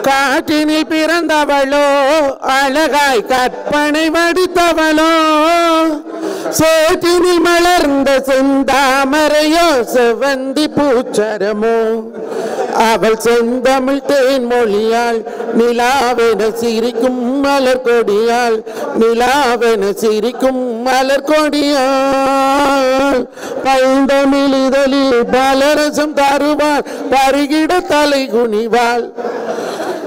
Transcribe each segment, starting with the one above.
காட்டினில் பிறந்தவளோ அழகாய் கற்பனை வடித்தவளோ. சேற்றினில் மலர்ந்த செந்தாமரையோ செவந்தி பூச்சரமோ. அவள் செந்தமிழ் தேன் மொழியால் நிலாவென சிரிக்கும் மலர் கொடியால் நிலாவென சிரிக்கும் மலர் கொடியால் பைந்தமிழ் இதழில் பலரசம் தருவாள் பருகிட தலை குனிவாள்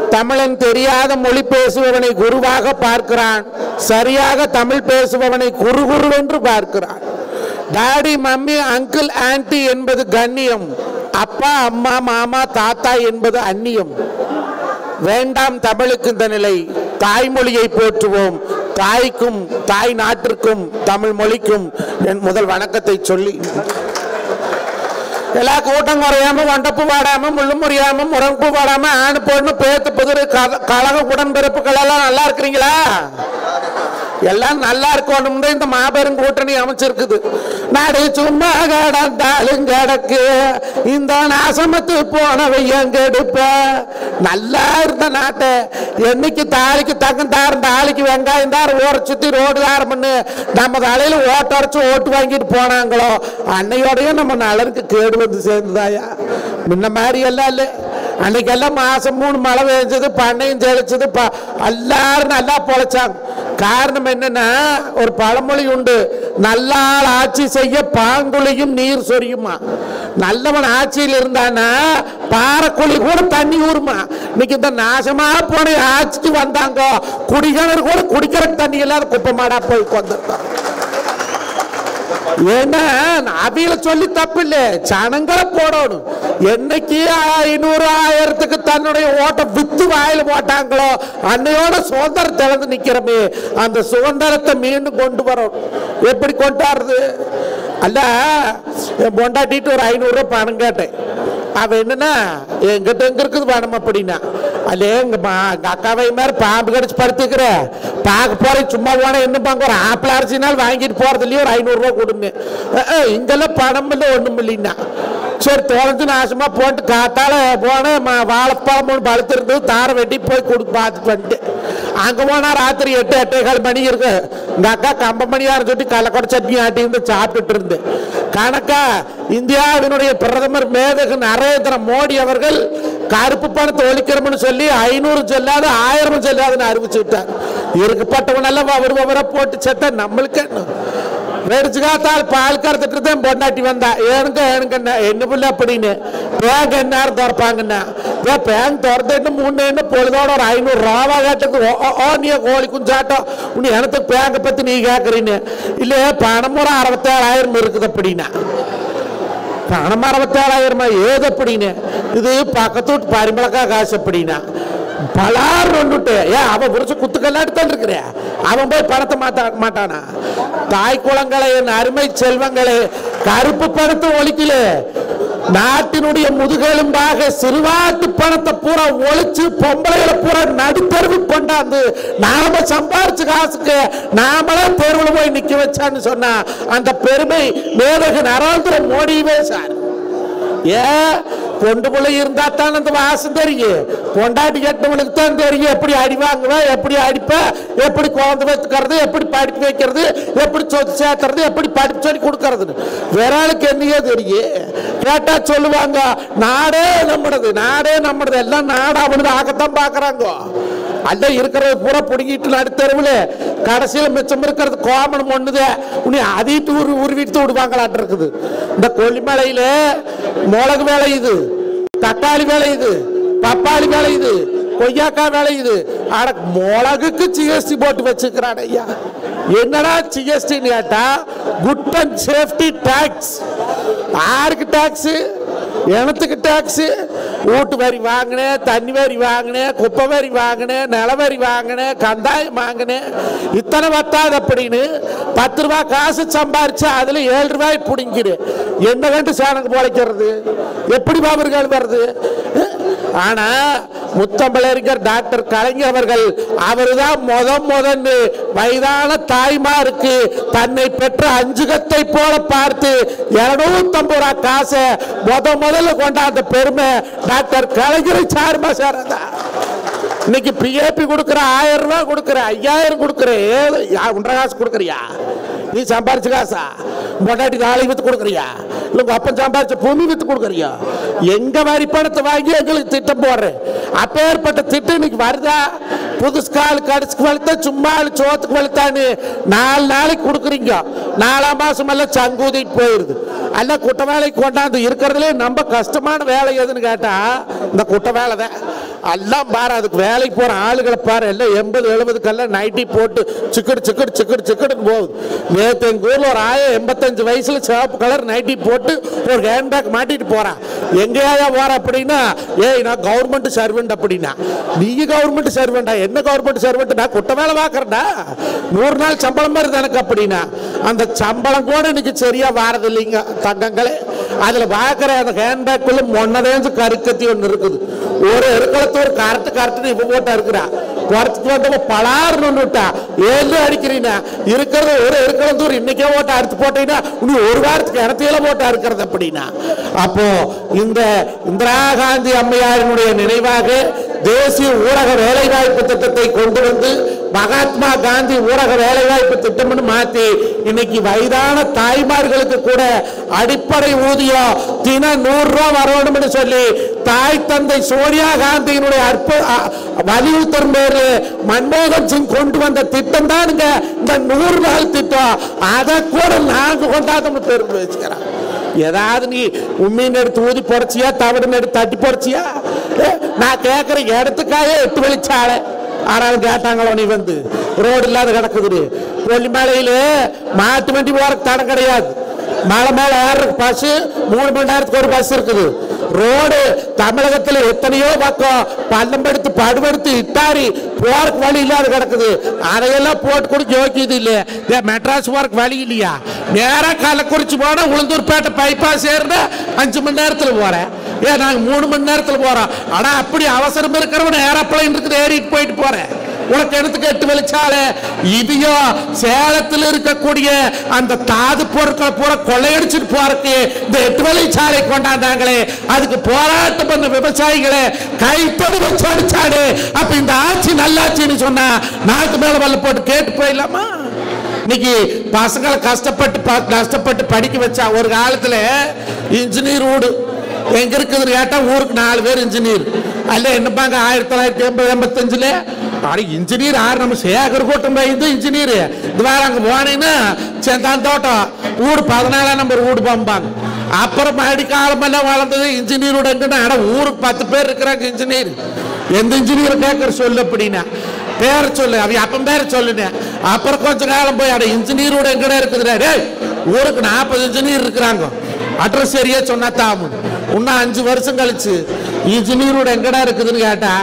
தமிழன் தெரியாத மொழி பேசுபவனை குருவாக பார்க்கிறான். சரியாக தமிழ் பேசுபவனை குரு குருவென்று பார்க்கிறான். டாடி மம்மி அங்கிள் ஆன்டி என்பது கண்ணியம். அப்பா அம்மா மாமா தாத்தா என்பது அந்நியம். வேண்டாம் தமிழுக்கு இந்த நிலை. தாய்மொழியை போற்றுவோம். தாய்க்கும் தாய் நாட்டிற்கும் தமிழ் மொழிக்கும் என் முதல் வணக்கத்தை சொல்லி. எல்லா கூட்டம் குறையாம வண்டப்பு பாடாம முள்ளு முறியாம முரங்கு பாடாம ஆண் பொண்ணு பேத்து புதிர் கல- கழக உடன்பிறப்புகள் எல்லாம் நல்லா இருக்கிறீங்களா? எல்லாம் நல்லா இருக்கணும் இந்த மாபெரும் கூட்டணி அமைச்சிருக்குது. நாடு சும்மா கடந்தாலும் கிடக்கு. இந்த நாசமத்து போனவையும் கெடுப்ப நல்லா இருந்த நாட்டை. என்னைக்கு தாலிக்கு தங்கம் தார் தாலிக்கு வெங்காயம் தார் ஓர சுத்தி ரோடு தார் பண்ணு நம்ம தலையில ஓட்டரைச்சு ஓட்டு வாங்கிட்டு போனாங்களோ அன்னையோடையும் நம்ம நலனுக்கு கேடு வந்து சேர்ந்ததாயா? முன்ன மாதிரி எல்லாம் இல்லை. அன்னைக்கெல்லாம் மாசம் மூணு மழை பெஞ்சது பண்ணையும் ஜெயிச்சது ப- எல்லாரும் நல்லா பொழைச்சாங்க. காரணம் என்னன்னா ஒரு பழமொழி உண்டு. நல்லா ஆட்சி செய்ய பாங்குழியும் நீர் சொரியுமா? நல்லவன் ஆட்சியில் இருந்தானா பாறைக்குழி கூட தண்ணி ஊறுமா? இன்னைக்கு இந்த நாசமா போன ஆட்சிக்கு வந்தாங்க. குடிக்கிணறு கூட குடிக்கிற தண்ணி இல்லாத குப்பமாடா போய் கொண்டிருக்கான் ஏன்னா அவியில சொல்லி தப்பு இல்ல ஜனங்களை போடணும். என்னைக்கு ஐநூறு ஆயிரத்துக்கு தன்னுடைய ஓட்ட வித்து வாயில் போட்டாங்களோ அன்னையோட சுதந்திரம் திறந்து நிக்கிறமே. அந்த சுதந்திரத்தை மீண்டும் கொண்டு வரணும். எப்படி கொண்டாடுறது? அல்ல என் பொண்டாட்டிட்டு ஒரு ஐநூறு ரூபாய் பணம் கேட்டேன். அவன் என்னன்னா எங்கிட்ட எங்க இருக்குது பணம் அப்படின்னா. அல்லே எங்கம்மா எங்க அக்காவை மாதிரி பாம்பு கடிச்சு படுத்துக்கிற. பார்க்க போற சும்மா போன என்ன பாங்க ஒரு ஆப்பிள் அரிசினால் வாங்கிட்டு போறது இல்லையே ஒரு ஐநூறுரூவா கொடுங்க இங்கெல்லாம் பணம் இல்லை ஒன்றும் இல்லைன்னா. சரி தொலைஞ்சு நாசமா போட்டு காத்தால போனேன் வாழைப்பழம் ஒன்று பழுத்திருந்தது தாரை வெட்டி போய் கொடுத்து பார்த்துட்டு வந்துட்டு அங்க போனா ராத்திரி எட்டு எட்டே கால் மணி இருக்கு. இந்த அக்கா கம்ப மணியார் சொல்லி கலக்கொட சட்னி ஆட்டி இருந்து சாப்பிட்டுட்டு இருந்து. கணக்கா இந்தியாவினுடைய பிரதமர் மேதகு நரேந்திர மோடி அவர்கள் கருப்பு பணத்தை ஒழிக்கிறோம்னு சொல்லி ஐநூறு செல்லாது ஆயிரம் செல்லாதுன்னு அறிவிச்சு விட்டார். இருக்கப்பட்டவனெல்லாம் அவர் அவரை போட்டு செத்த நம்மளுக்கு என்ன? வெடிச்சு காத்தால் பால் கறந்துட்டு தான் பொண்டாட்டி வந்தா ஏனுங்க ஏனுங்கண்ணா என்ன பிள்ளை அப்படின்னு பேங்க் எந்நேரம் திறப்பாங்கண்ணா ஏன் பேங்க் திறந்துட்டு முன்னேன்னு பொழுதோட ஒரு ஐநூறு ரூபா கேட்டது ஓ ஓ, நீ கோழி குஞ்சாட்டம் உன் எனக்கு பேங்கை பத்தி நீ கேட்கறீன்னு இல்லையே பணம் ஒரு அறுபத்தேழாயிரம் இருக்குது அப்படின்னா பணம் அறுபத்தேழாயிரமா ஏது அப்படின்னு இது பக்கத்து வீட்டு பரிமளக்கா காசு அப்படின்னா பலார் ஒன்றுட்டு ஏன் அவன் விரிச்சு குத்துக்கல்லாட்டு தான் அவன் போய் பணத்தை மாத்த மாட்டானா? தாய் குளங்களை என் அருமை செல்வங்களே கருப்பு பணத்தை ஒழிக்கல. நாட்டினுடைய முதுகெலும்பாக சிறுவாட்டு பணத்தை பூரா ஒழிச்சு பொம்பளைகளை பூரா நடுத்தருவு கொண்டாந்து நாம சம்பாரிச்ச காசுக்கு நாமளே தெருவில் போய் நிக்க வச்சான்னு சொன்னா அந்த பெருமை மேதகு நரேந்திர மோடியவே சார். ஏன் பொண்டு பிள்ளை இருந்தா தான் அந்த வாசம் தெரியும். பொண்டாட்டி கட்டினவனுக்கு தான் தெரியும். எப்படி அடி வாங்குவேன் எப்படி அடிப்பேன் எப்படி குழந்தை வைக்கிறது எப்படி படிப்பு வைக்கிறது எப்படி சொத்து சேர்த்துறது எப்படி படிப்பு சொல்லி கொடுக்கறதுன்னு. வேற ஆளுக்கு என்னையே தெரியும். கேட்டா சொல்லுவாங்க நாடே நம்மளது நாடே நம்மளது எல்லாம் நாடு அவனது ஆகத்தான் பாக்குறாங்க அல்ல இருக்கிறது பூரா பிடிங்கிட்டு நடுத்தருவில். கடைசியில் மிச்சம் இருக்கிறது கோமணம் ஒண்ணுதே. உனி அதிட்டு உரு உருவிட்டு விடுவாங்களாட்டு இருக்குது. இந்த கொல்லிமலையில மிளகு விளையுது தக்காளி விளையுது பப்பாளி விளையுது கொய்யாக்காய் விளையுது ஆனா மிளகுக்கு ஜிஎஸ்டி போட்டு வச்சுக்கிறான் ஐயா. என்னடா ஜிஎஸ்டின்னு கேட்டா குட் அண்ட் சேஃப்டி டாக்ஸ் யாருக்கு டாக்ஸ் எனத்துக்கு டாக்ஸ் வீட்டு வரி வாங்கினேன் தண்ணி வரி வாங்கினேன் குப்பை வரி வாங்கினேன் நில வரி வாங்கினேன் கந்தாயம் வாங்கினேன். இத்தனை வத்தாது அப்படின்னு பத்து ரூபாய் காசு சம்பாரிச்சு அதுல ஏழு ரூபாய் பிடிங்கிடு. என்ன கண்டு சேனங்க பொழைக்கிறது எப்படி பாபர்கள் வருது? ஆனா முத்தமிழறிஞர் டாக்டர் கலைஞர் அவர்கள் அவர்தான் முத முதன்னு வயதான தாய்மாருக்கு தன்னை பெற்ற அஞ்சுகத்தை போல பார்த்து இருநூத்தம்பது ரூபா காசை முத முதல்ல கொண்டாந்த பெருமை டாக்டர் கலைஞரை சார்பா சாரதா இன்னைக்கு பிஏபி கொடுக்குற ஆயிரம் ரூபாய் கொடுக்குற ஐயாயிரம் கொடுக்குற ஏழு யா- ஒன்றரை காசு கொடுக்குறியா? நீ சம்பாரிச்ச காசா? பொண்டாட்டி நாளைக்கு வித்து கொடுக்குறியா? இல்லை உங்கள் அப்பன் சம்பாரிச்ச பூமி வித்து கொடுக்குறியா? எங்க மாதிரி பணத்தை வாங்கி எங்களுக்கு திட்டம் போடுறேன் அப்பேற்பட்ட திட்டம் இன்னைக்கு வருதா? புதுசு கால் கடிச்சுக்கு வலுத்தா சும்மா சோத்துக்கு வலுத்தான்னு நாலு நாளைக்கு கொடுக்குறீங்க. நாலாம் மாசம் எல்லாம் சங்கூதிட்டு போயிருது. அல்ல குட்ட வேலைக்கு கொண்டாந்து இருக்கிறதுலே ரொம்ப கஷ்டமான வேலை எதுன்னு கேட்டா இந்த குட்ட வேலை தான் எல்லாம் பாரு அதுக்கு வேலைக்கு போற ஆளுகளை பாரு. எல்லாம் எண்பது எழுபதுக்கெல்லாம் நைட்டி போட்டு சிக்கடு சிக்கடு சிக்கடு சிக்கடுன்னு போகுது. நேற்று எங்கள் ஊரில் ஒரு ஆயிரம் எண்பத்தஞ்சு வயசுல சிவப்பு கலர் நைட்டி போட்டு ஒரு ஹேண்ட்பேக் மாட்டிட்டு போறான் எங்கேயா போற அப்படின்னா ஏய் நான் கவர்மெண்ட் சர்வெண்ட் அப்படின்னா. நீ கவர்மெண்ட் சர்வெண்டா என்ன கவர்மெண்ட் சர்வெண்ட் நான் குட்ட வேலை பார்க்குறேன்டா. நூறு நாள் சம்பளம் மாதிரி எனக்கு அப்படின்னா. அந்த சம்பளம் கூட இன்னைக்கு சரியா வாரது இல்லைங்க தங்கங்களே. அதுல பார்க்குற அந்த ஹேண்ட்பேக்குள்ள மொன்னதேஞ்சு கருக்கத்தி ஒன்று இருக்குது. ஒரு இருக்கிற ஒருத்தர் கரெக்ட் கரெக்ட்னு இப்ப போட்டா இருக்கிறா. குறைச்சிட்டு வந்தவங்க பலாருன்னு விட்டா. ஏழு அடிக்கிறீனா இருக்கிறது ஒரு எருக்களத்தூர் இன்னைக்கே ஓட்டா அறுத்து போட்டீங்கன்னா இன்னும் ஒரு வாரத்துக்கு இடத்தையில போட்டா அறுக்கிறது அப்படின்னா. அப்போ இந்த இந்திரா காந்தி அம்மையாரினுடைய நினைவாக தேசிய ஊரக வேலைவாய்ப்பு திட்டத்தை கொண்டு வந்து மகாத்மா காந்தி ஊரக வேலைவாய்ப்பு திட்டம்னு மாத்தி இன்னைக்கு வயதான தாய்மார்களுக்கு கூட அடிப்படை ஊதியம் தின நூறு ரூபா வரணும்னு சொல்லி தாய் தந்தை சோனியா காந்தியினுடைய அற்ப வலியுறுத்தும் பேரு மன்மோகன் சிங் கொண்டு வந்த திட்டம் தானுங்க. இந்த நூறு நாள் திட்டம். அதை கூட நாங்க கொண்டாந்து பெருமை வச்சுக்கிறோம் ஏதாவது நீ உண்மையின் எடுத்து ஊதி பொறச்சியா தவிடுன்னு எடுத்து தட்டி பொறச்சியா ஏ, நான் கேட்குற இடத்துக்காக எட்டு வெளிச்சாலை ஆனாலும் கேட்டாங்களோ நீ வந்து? ரோடு இல்லாத கிடக்குது கொல்லிமலையில மாட்டு வண்டி போறதுக்கு தடம் கிடையாது. மலை மேல ஏறதுக்கு பஸ் மூணு மணி நேரத்துக்கு ஒரு பஸ் இருக்குது. ரோடு தமிழகத்தில் எத்தனையோ பக்கம் பள்ளம் படுத்து படுபடுத்து இட்டாரி போறக்கு வழி இல்லாத கிடக்குது. அதையெல்லாம் போட்டு கூட ஜோக்கியது இல்லையா. மெட்ராஸ் போறக்கு வழி இல்லையா? நேராக கள்ளக்குறிச்சி போனா உளுந்தூர்பேட்டை பைபாஸ் ஏறினா அஞ்சு மணி நேரத்தில் போறேன். ஏ நாங்க மூணு மணி நேரத்துல போறோம் ஆனா அப்படி அவசரம் இருக்கிறவன் ஏரோப்ளைன் இருக்குது ஏறிட்டு போயிட்டு போறேன். உனக்கு எடுத்துக்க எட்டு வெளிச்சாலே இதையோ சேலத்தில் இருக்கக்கூடிய அந்த தாது பொருட்களை பூரா கொள்ளையடிச்சிட்டு போறதுக்கு இந்த எட்டு வெளிச்சாலை கொண்டாந்தாங்களே. அதுக்கு போராட்டம் பண்ண விவசாயிகளை கைத்தொடு வச்சு அடிச்சாடு அப்ப இந்த ஆட்சி நல்லாட்சின்னு சொன்னா நாட்டு மேல வல்ல போட்டு கேட்டு போயிடலாமா? இன்னைக்கு பசங்களை கஷ்டப்பட்டு ப- கஷ்டப்பட்டு படிக்க வச்சா ஒரு காலத்துல இன்ஜினியர் வீடு எங்க இருக்குதுன்னு கேட்டா ஊருக்கு நாலு பேர் இன்ஜினியர் அல்ல என்னப்பாங்க ஆயிரத்தி தொள்ளாயிரத்தி எண்பது எண்பத்தஞ்சுல? அட இன்ஜினியர் ஆறு நம்ம சேகர் கூட்டம் இது இன்ஜினியர் இது வேற அங்க போனீங்கன்னா செந்தான் தோட்டம். ஊர் பதினாலாம் நம்பர் வீடு பாம்பாங்க. அப்புறம் மறுபடி காலமெல்லாம் வளர்ந்தது இன்ஜினியரோட எங்கன்னா அட ஊருக்கு பத்து பேர் இருக்கிறாங்க இன்ஜினியர் எந்த இன்ஜினியர் கேட்கற சொல்லு அப்படின்னா பேரை சொல்லு. அவன் அப்பன் பேரை சொல்லுனே அப்புறம் கொஞ்ச காலம் போய் அட இன்ஜினியரோட எங்கடா இருக்குதுடா. ஊருக்கு நாற்பது இன்ஜினியர் இருக்கிறாங்க. அட்ரஸ் சரியா சொன்னா தாமு இன்னும் அஞ்சு வருஷம் கழிச்சு இன்ஜினியரோட எங்கடா இருக்குதுன்னு கேட்டா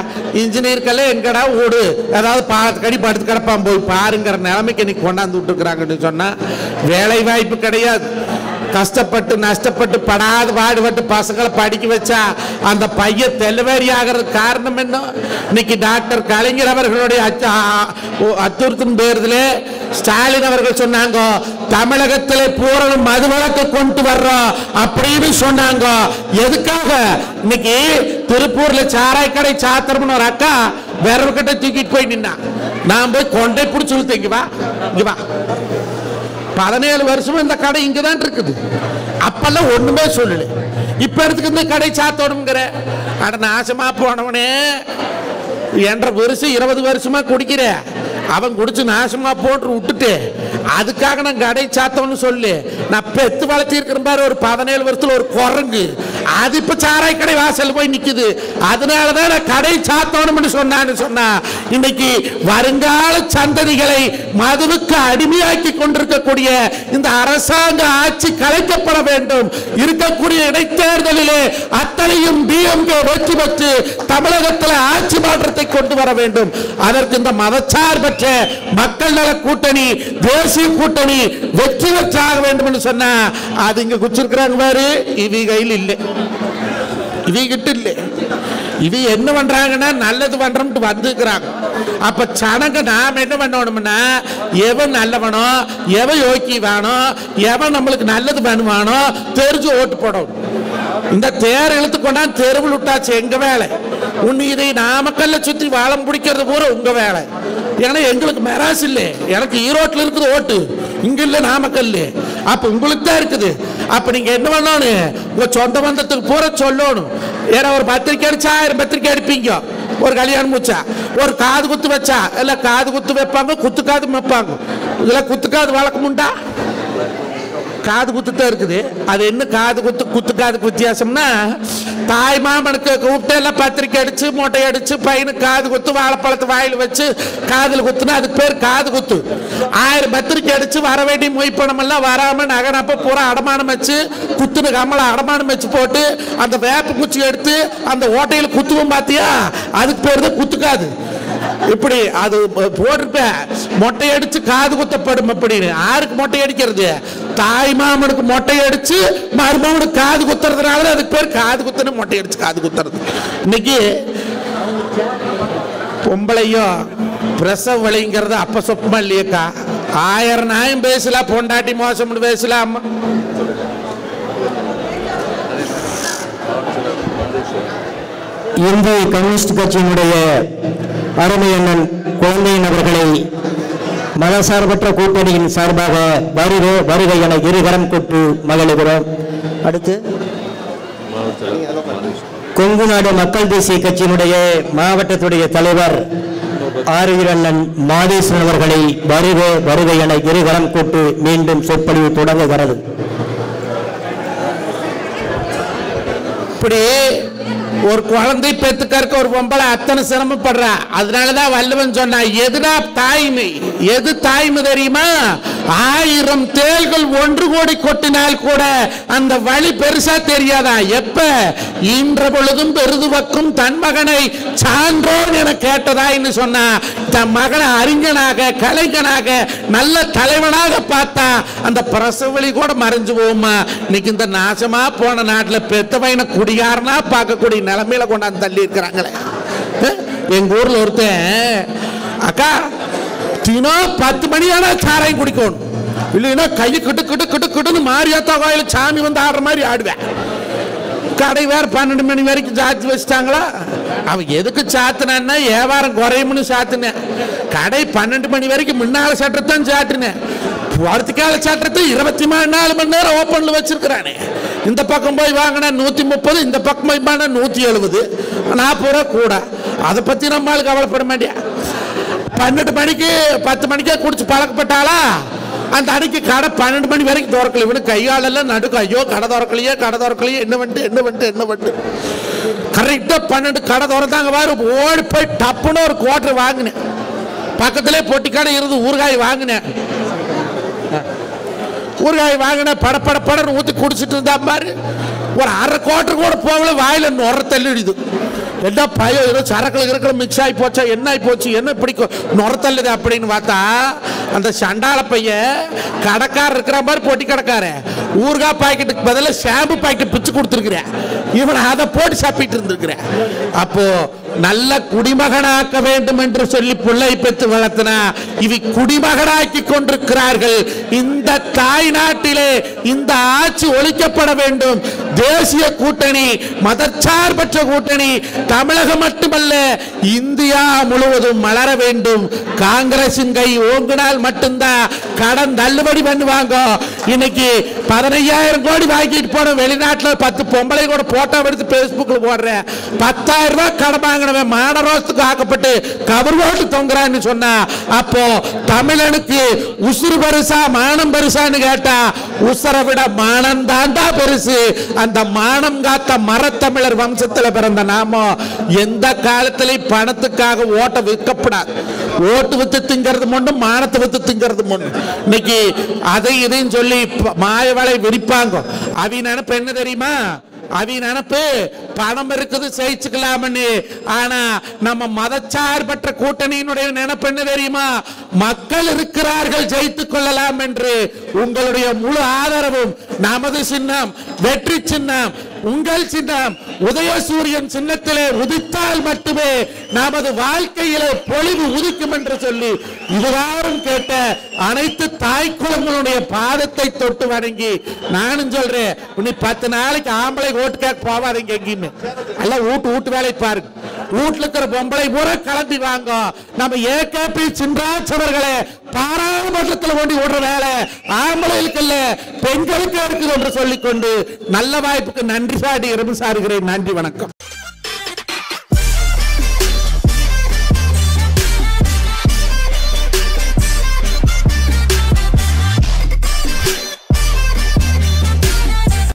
இன்ஜினியருக்கெல்லாம் எங்கடா ஓடு? ஏதாவது பா கடி படுத்து கிடப்பான் போய் பாருங்கிற நிலைமைக்கு இன்னைக்கு கொண்டாந்து விட்டுருக்குறாங்கன்னு சொன்னா வேலை வாய்ப்பு கிடையாது. கஷ்டப்பட்டு நஷ்டப்பட்டு படாத பாடுபட்டு பசங்களை படிக்க வச்சா அந்த பையன் தெளிவறி ஆகிறதுக்கு காரணம் என்ன? இன்னைக்கு டாக்டர் கலைஞர் அவர்களுடைய அச்ச- ஆ- அச்சுறுத்தும் ஸ்டாலின் அவர்கள் சொன்னாங்க தமிழகத்திலே பூரண மதுவழக்கு கொண்டு வர்றோம் அப்படின்னு சொன்னாங்க. எதுக்காக? இன்னைக்கு திருப்பூர்ல சாராய் கடை சாத்திரம்னு ஒரு அக்கா வேறவர்கிட்ட தூக்கிட்டு போய் நின்னா. நான் போய் கொண்டை பிடிச்சி இழுத்து இங்க வா இங்க வா. பதினேழு வருஷமா இந்த கடை இங்க தான் இருக்குது. அப்பெல்லாம் ஒண்ணுமே சொல்லல. இப்ப எடுத்துக்கு இந்த கடை சாத்தோணுங்கிற அட நாசமா போனவனே. என்ற வருஷம் இருபது வருஷமா குடிக்கிற. அவன் குடிச்சு நாசமா போட்டு விட்டுட்டு. அதுக்காக நான் கடை சாத்தோம்னு சொல்லு. நான் பெத்து வளர்த்தி பாரு ஒரு பதினேழு வருஷத்துல ஒரு குரங்கு. அது இப்ப சாராய் கடை வாசல் போய் நிக்குது. அதனாலதான் நான் கடை சாத்தணும்னு சொன்னான்னு சொன்னா இன்னைக்கு வருங்கால சந்ததிகளை மதுவுக்கு அடிமையாக்கி கொண்டிருக்கக்கூடிய இந்த அரசாங்க ஆட்சி கலைக்கப்பட வேண்டும். இருக்கக்கூடிய இடைத்தேர்தலிலே அத்தனையும் டிஎம்கே வெற்றி பெற்று தமிழகத்தில் ஆட்சி மாற்றத்தை கொண்டு வர வேண்டும். அதற்கு இந்த மதச்சார்பற்ற மக்கள் நல கூட்டணி தேசிய கூட்டணி வெற்றி வெற்றாக வேண்டும் என்று சொன்னா அது இங்க குச்சிருக்கிறாங்க பாரு இவி கையில் இல்லை. இவி கிட்ட இல்லை. இது என்ன பண்றாங்கன்னா நல்லது பண்றோம்ட்டு வந்துக்கிறாங்க அப்ப சனங்க நாம என்ன பண்ணணும்னா எவன் நல்லவனோ எவன் யோக்கியவானோ எவன் நம்மளுக்கு நல்லது பண்ணுவானோ தெரிஞ்சு ஓட்டு போடணும். இந்த தேர் இழுத்து கொண்டா தெருவில் விட்டாச்சு எங்க வேலை? உன் இதை நாமக்கல்ல சுத்தி வாழம் பிடிக்கிறது பூரா உங்க வேலை. ஏன்னா எங்களுக்கு மெராஸ் இல்லை. எனக்கு ஈரோட்டில் இருக்குது ஓட்டு. இங்க இல்ல நாமக்கல் அப்ப உங்களுக்கு தான் இருக்குது. அப்ப நீங்க என்ன பண்ணணும்? உங்க சொந்த பந்தத்துக்கு பூரா சொல்லணும். ஏன்னா ஒரு பத்திரிக்கை அடிச்சா ஆயிரம் பத்திரிக்கை அடிப்பீங்க. ஒரு கல்யாணம் வச்சா ஒரு காது குத்து வச்சா. இல்ல காது குத்து வைப்பாங்க குத்து காது வைப்பாங்க இதுல குத்து காது வழக்கம் உண்டா? காது குத்து தான் இருக்குது. அது என்ன காது குத்து குத்து காதுக்கு வித்தியாசம்னா தாய் மாமனுக்கு கூப்பிட்டு எல்லாம் பத்திரிக்கை அடிச்சு மொட்டை அடிச்சு பையனுக்கு காது குத்து வாழைப்பழத்தை வாயில் வச்சு காதில் குத்துனா அதுக்கு பேர் காது குத்து. ஆயிரம் பத்திரிக்கை அடிச்சு வர வேண்டிய மொய்ப்பணம் எல்லாம் வராம நகனப்ப பூரா அடமானம் வச்சு குத்துனு கம்மலை அடமானம் வச்சு போட்டு அந்த வேப்ப குச்சி எடுத்து அந்த ஓட்டையில் குத்துவோம் பாத்தியா? அதுக்கு பேர் தான் குத்துக்காது. இப்படி அது போட்டிருப்பேன் மொட்டை அடிச்சு காது குத்தப்படும் அப்படின்னு. யாருக்கு மொட்டை அடிக்கிறது? தாய் மாமனுக்கு மொட்டை அடிச்சு மருமகனுக்கு காது குத்துறதுனால அதுக்கு பேர் காது குத்துன்னு மொட்டை அடிச்சு காது குத்துறது. இன்னைக்கு பொம்பளையும் பிரசவ வழிங்கிறது அப்ப சொப்பமா இல்லையக்கா? ஆயிரம் நாயம் பேசலாம் பொண்டாட்டி மோசம் பேசலாம் இந்திய கம்யூனிஸ்ட் கட்சியினுடைய அருமை அண்ணன் குழந்தையின் அவர்களை மதசார்பற்ற கூட்டணியின் சார்பாக வருக வருகை என இருகரம் கொட்டு மகிழ்கிறோம். அடுத்து கொங்கு நாடு மக்கள் தேசிய கட்சியினுடைய மாவட்டத்துடைய தலைவர் ஆரியர் மாதேஸ்வரன் அவர்களை வருக வருகை என இருகரம் கூட்டு மீண்டும் சொற்பொழிவு தொடங்குகிறது. இப்படி ஒரு குழந்தை பெத்துக்கறக்க ஒரு பொம்பளை அத்தனை சிரமப்படுறா. அதனாலதான் வல்லவன் சொன்னா எதுனா தாய்மை? எது தாய்மை தெரியுமா? ஆயிரம் தேள்கள் ஒன்று கோடி கொட்டினால் கூட அந்த வழி பெருசா தெரியாதா? எப்ப? இன்ற பொழுதும் பெருதுவக்கும் தன் மகனை சான்றோன் என கேட்டதா? என்று சொன்னா தன் மகனை அறிஞனாக கலைஞனாக நல்ல தலைவனாக பார்த்தா அந்த பிரசவழி கூட மறைஞ்சு போகுமா? இன்னைக்கு இந்த நாசமா போன நாட்டுல பெத்த பையனை குடிகாரனா பார்க்கக்கூடிய நிலமையில கொண்டாந்து தள்ளி இருக்கிறாங்களே. எங்க ஊர்ல ஒருத்தன் அக்கா தினம் பத்து மணி ஆனா சாராயம் குடிக்கணும். இல்லைன்னா கை கிட்டு கிட்டு கிட்டு கிட்டுன்னு மாரியாத்தா கோயில சாமி வந்து ஆடுற மாதிரி ஆடுவேன். கடை வேற பன்னெண்டு மணி வரைக்கும் சாத்தி வச்சுட்டாங்களா? அவன் எதுக்கு சாத்தினான்னா வியாபாரம் குறையும்னு சாத்தினேன். கடை பன்னெண்டு மணி வரைக்கும் முன்னால சட்டத்தான் சாட்டினேன் வார்த்தைக்கால சட்டத்தை இருபத்தி நாலு மணி நேரம் ஓப்பன்ல வச்சிருக்கிறானே. இந்த பக்கம் போய் வாங்கினா நூற்றி முப்பது இந்த பக்கம் போய் வாங்கினா நூற்றி எழுபது. நாற்பது ரூபா கூட. அதை பத்தி நம்மளுக்கு கவலைப்பட மாட்டியா? பன்னெண்டு மணிக்கு பத்து மணிக்கே குடிச்சு பழக்கப்பட்டாளா? அந்த அன்னைக்கு கடை பன்னெண்டு மணி வரைக்கும் திறக்கல. இவனு கையாலெல்லாம் நடுக்கும் ஐயோ கடை திறக்கலையே கடை திறக்கலையே. என்ன வந்துட்டு என்ன பண்ணிட்டு என்ன வந்துட்டு கரெக்டாக பன்னெண்டு கடை திறந்தாங்க பாரு. ஓடி போய் டப்புன்னு ஒரு குவார்டர் வாங்கினேன். பக்கத்திலே பொட்டி கடை இருந்து ஊறுகாய் வாங்கினேன். ஊறுகாய் வாங்கின பட பட படன்னு ஊற்றி குடிச்சிட்டு இருந்தா பாரு. ஒரு அரை கோட்டை கூட போகல வாயில் நுர தள்ளிடுது. என்ன பயம் ஏதோ சரக்குல இருக்கிற மிக்ஸ் ஆகி போச்சா என்ன ஆகி போச்சு என்ன பிடிக்கும் கொ- நுர தள்ளுது அப்படின்னு பார்த்தா அந்த சண்டால பையன் கடைக்காரர் இருக்கிற மாதிரி போட்டி கடைக்காரன். ஊறுகாய் பாக்கெட்டுக்கு பதிலாக ஷாம்பு பாக்கெட் பிச்சு கொடுத்துருக்குறேன். இவனை அதை போட்டு சாப்பிட்டு இருந்திருக்கிறேன். அப்போது நல்ல குடிமகனாக்க வேண்டும் என்று சொல்லி பிள்ளை பெற்று வளர்த்தினா. இவை குடிமகனாக்கி கொண்டிருக்கிறார்கள். இந்த தாய் நாட்டிலே இந்த ஆட்சி ஒழிக்கப்பட வேண்டும். தேசிய கூட்டணி மதச்சார்பற்ற கூட்டணி தமிழகம் மட்டுமல்ல இந்தியா முழுவதும் மலர வேண்டும். காங்கிரசின் கை ஓங்கினால் மட்டும்தான் கடன் தள்ளுபடி பண்ணுவாங்க. இன்னைக்கு பதினையாயிரம் கோடி வாங்கிட்டு போன வெளிநாட்டில் பத்து பொம்பளை கூட போட்டோ எடுத்து பேஸ்புக்கில் போடுறேன். பத்தாயிரம் ரூபாய் கடன் வாங்கினவன் மானரோசத்துக்கு ஆக்கப்பட்டு கவர் ஓட்டு தொங்குறான்னு சொன்னா அப்போ தமிழனுக்கு உசுறு பெருசா மானம் பெருசான்னு கேட்டா உசரை விட மானம் தாண்டா பெருசு. அந்த மானம் காத்த மரத்தமிழர் வம்சத்துல பிறந்த நாமோ எந்த காலத்திலையும் பணத்துக்காக ஓட்ட விற்கப்படாது. ஓட்டு வித்து திங்கிறது மட்டும் மானத்தை வித்து திங்கிறது மட்டும் இன்னைக்கு அதை இதையும் சொல்லி மாயவளை விரிப்பாங்க. அவி நினைப்பு என்ன தெரியுமா? அவி நினப்பு பணம் இருக்குது ஜெயிச்சுக்கலாம்னு ஆனா நம்ம மதச்சார்பற்ற கூட்டணியினுடைய நினைப்பு என்ன தெரியுமா? மக்கள் இருக்கிறார்கள் ஜெயித்துக் கொள்ளலாம் என்று. உங்களுடைய முழு ஆதரவும் நமது சின்னம் வெற்றி சின்னம் உங்கள் சின்னம் உதயசூரியன் சின்னத்திலே உதித்தால் மட்டுமே நமது வாழ்க்கையிலே பொழிவு உதிக்கும் என்று சொல்லி இதுவாரும் கேட்ட அனைத்து தாய் குளங்களுடைய பாதத்தை தொட்டு வணங்கி நானும் சொல்றேன் நீ பத்து நாளைக்கு ஆம்பளை ஓட்டு கேட்க போவாதீங்க எங்கேயுமே. எல்லாம் வீட்டு வீட்டு வேலைக்கு பாருங்க. வீட்டுல இருக்கிற பொம்பளை பூரா கிளம்பி வாங்க நம்ம ஏகேபி சின்ராஜ் அவர்களே பாராளுமன்றத்தில் கொண்டு ஓடுற வேலை. ஆம்பளைகளுக்கு இல்ல பெண்களுக்கு இருக்குது என்று சொல்லிக்கொண்டு நல்ல வாய்ப்புக்கு நன்றி சாடி இருந்து சாருகிறேன் நன்றி வணக்கம்.